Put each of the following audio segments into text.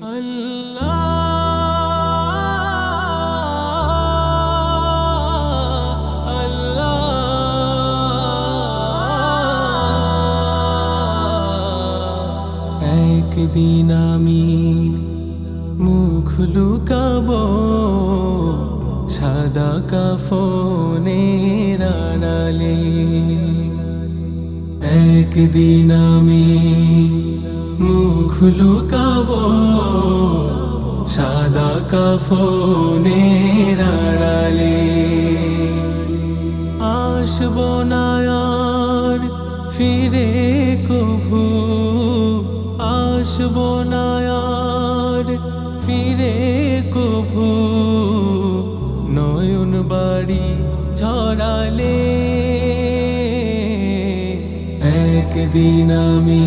একদিন আমি মুখ লুকাবো সাদা কাফনের আড়ালে। একদিন আমি মুখ লুকাবো, সাদা কাফনের আড়ালে। আসব না আর ফিরে কভু আসব না আর ফিরে কভু নয়ন বাড়ি ছড়ালে একদিন আমি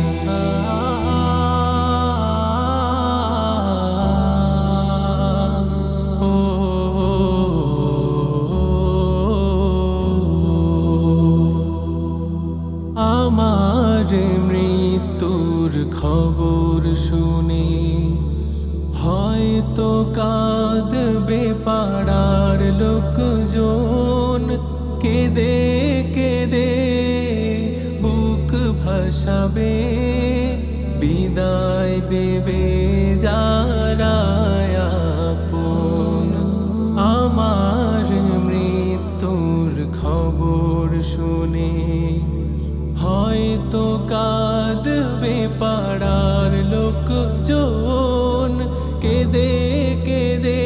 মৃত্যুর খবর শুনে হয়তো কাঁদবে পাড়ার লোকজন। কেঁদে কেঁদে বুক ভাসাবে, বিদায় দেবে যারা আপন। আমার কেঁদে কেঁদে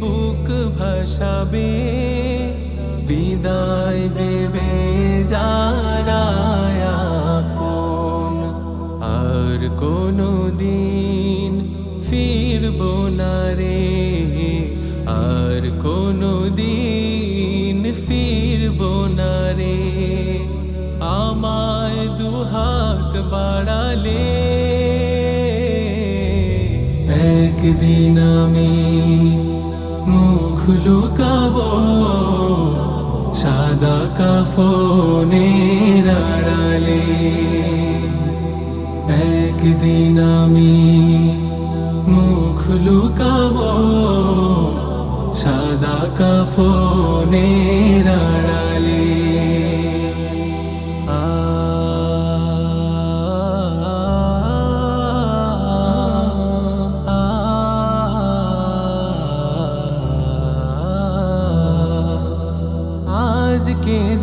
বুক ভাসাবে বিদায় দেবে যারা আর কোনো দিন ফিরব না রে আর কোনো দিন ফিরব না রে আমায় দুহাত বাড়ালে একদিন আমি মুখ লুকাবো, সাদা কাফনের আড়ালে। একদিন আমি মুখ লুকাবো, সাদা কাফনের আড়ালে। আজকে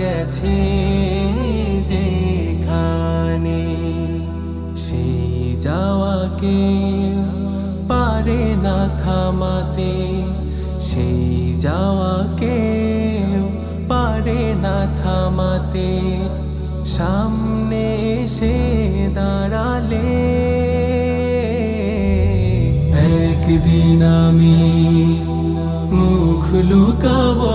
গেছে যেখানে সেই যাওয়াকে পারে না থামাতে, সেই যাওয়াকে পারে না থামাতে, সামনে এসে দাঁড়ালে একদিন আমি মুখ লুকাবো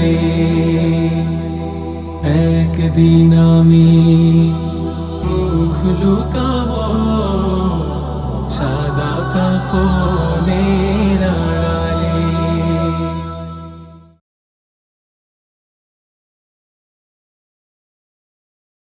সেদিন আমি মুখ লুকাব সাদা কাফনের আড়া